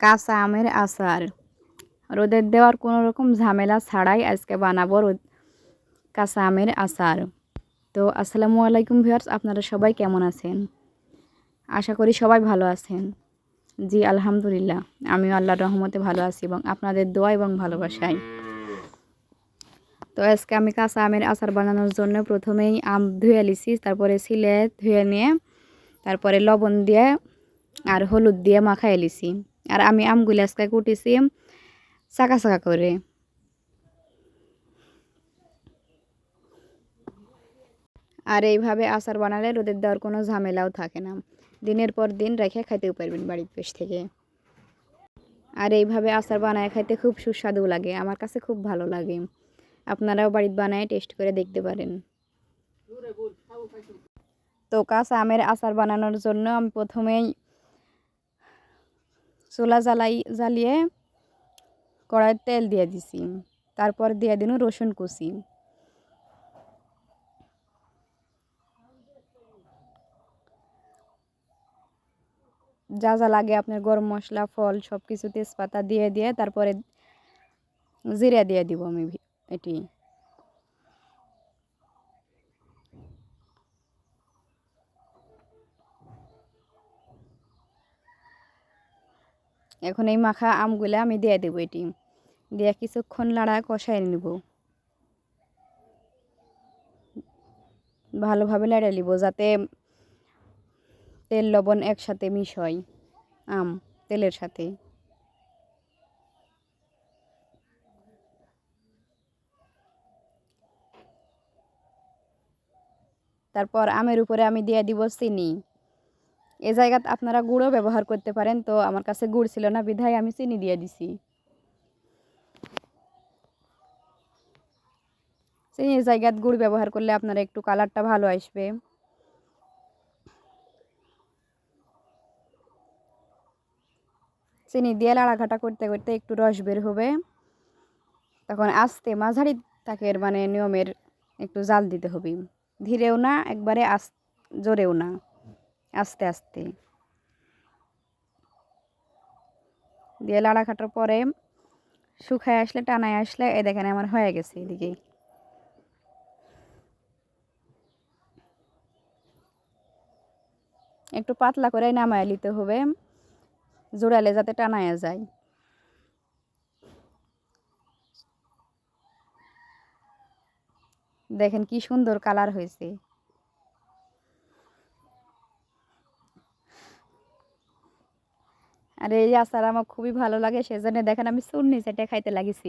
কাঁচা আমের আচার। রোদের দেওয়ার কোনো রকম ঝামেলা ছাড়াই আজকে বানাবো রোদ, কাঁচা আমের আচার। তো আসসালামু আলাইকুম ভিউয়ার্স, আপনারা সবাই কেমন আছেন? আশা করি সবাই ভালো আছেন। জি, আলহামদুলিল্লাহ, আমিও আল্লাহর রহমতে ভালো আছি এবং আপনাদের দোয়া এবং ভালোবাসায়। তো আজকে আমি কাঁচা আমের আচার বানানোর জন্য প্রথমেই আম ধুয়ে লিছি তারপরে সিলে ধুয়ে নিয়ে, তারপরে লবণ দিয়ে আর হলুদ দিয়ে মাখাই লিছি আর আমি আমগুলি আজকে কুটেছি চাকা চাকা করে। আর এইভাবে আচার বানালে রোদের দেওয়ার কোনো ঝামেলাও থাকে না। দিনের পর দিন রেখে খাইতেও পারবেন বাড়ির পেশ থেকে। আর এইভাবে আচার বানায় খাইতে খুব সুস্বাদু লাগে, আমার কাছে খুব ভালো লাগে। আপনারাও বাড়ির বানায় টেস্ট করে দেখতে পারেন। তো কাঁচা আমের আচার বানানোর জন্য আমি প্রথমেই চুলা জ্বালাই, জ্বালিয়ে কড়াইয়ের তেল দিয়ে দিছি। তারপর দিয়ে দিন রসুন কুচি। যা যা লাগে আপনার গরম মশলা, ফল সব কিছু তেজপাতা দিয়ে দিয়ে তারপরে জিরা দিয়ে দিব আমি এটি। এখন এই মাখা আমগুলো আমি দিয়ে দেবো এটি। দিয়ে কিছুক্ষণ লাড়া কষাই নেব। ভালোভাবে লাড়া নিব যাতে তেল, লবণ একসাথে মিশ হয় আম তেলের সাথে। তারপর আমের উপরে আমি দিয়ে দিব চিনি। এ জায়গাত আপনারা গুঁড়ও ব্যবহার করতে পারেন, তো আমার কাছে গুড় ছিল না, বিধায় আমি চিনি দিয়ে দিছি। চিনির জায়গাত গুড় ব্যবহার করলে আপনারা একটু কালারটা ভালো আসবে। চিনি দিয়ে লাড়াঘাটা করতে করতে একটু রস বের হবে। তখন আস্তে মাঝারি তাকের মানে নিয়মের একটু জাল দিতে হবে। ধীরেও না, একবারে আস জোরেও না। আস্তে আস্তে। দিয়ে লাড়া কাটার পরে শুকায় আসলে, টানায় আসলে এ দেখেন আমার হয়ে গেছে এদিকে। একটু পাতলা করে নামায় নিতে হবে, জোড়ালে যাতে টানায় যায়। দেখেন কি সুন্দর কালার হয়েছে। আর এই আচার আমার খুবই ভালো লাগে সেজন্য দেখেন আমি চুন্নি চেটে খাইতে লাগিছি।